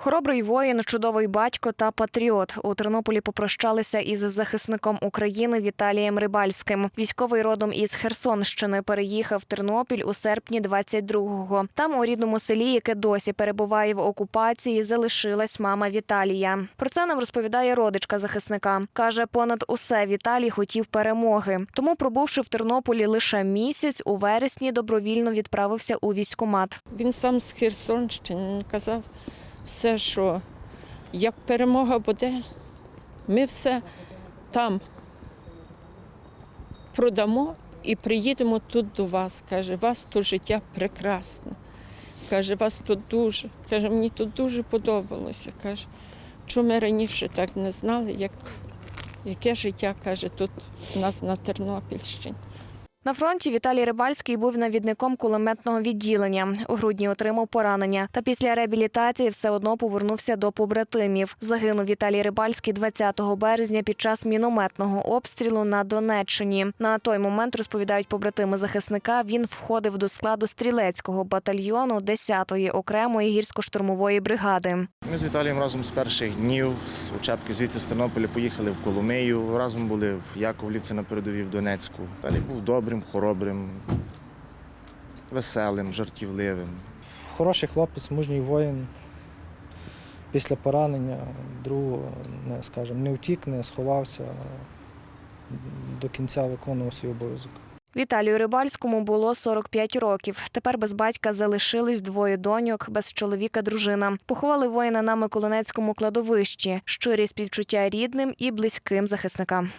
Хоробрий воїн, чудовий батько та патріот. У Тернополі попрощалися із захисником України Віталієм Рибальським. Військовий родом із Херсонщини переїхав в Тернопіль у серпні 22-го. Там у рідному селі, яке досі перебуває в окупації, залишилась мама Віталія. Про це нам розповідає родичка захисника. каже, понад усе Віталій хотів перемоги. Тому, пробувши в Тернополі лише місяць, у вересні добровільно відправився у військкомат. Він сам з Херсонщини казав все, що як перемога буде, ми все там продамо і приїдемо тут до вас. Каже, у вас тут життя прекрасне. Каже, вас тут дуже. Каже, мені тут дуже подобалося. Каже, що ми раніше так не знали, як, яке життя каже тут у нас на Тернопільщині. На фронті Віталій Рибальський був навідником кулеметного відділення. У грудні отримав поранення. Та після реабілітації все одно повернувся до побратимів. Загинув Віталій Рибальський 20 березня під час мінометного обстрілу на Донеччині. На той момент розповідають побратими захисника. Він входив до складу стрілецького батальйону 10-ї окремої гірсько-штурмової бригади. Ми з Віталієм разом з перших днів з Учебки звідси з Тернополя поїхали в Коломию. Разом були в Яковлівці на передовій в Донецьку. Далі був добрим, хоробрим, веселим, жартівливим. Хороший хлопець, мужній воїн. Після поранення другого, не скажімо, не втік, не сховався, до кінця виконував свій обов'язок. Віталію Рибальському було 45 років. Тепер без батька залишились двоє доньок, без чоловіка дружина. Поховали воїна на Миколинецькому кладовищі. Щирі співчуття рідним і близьким захисникам.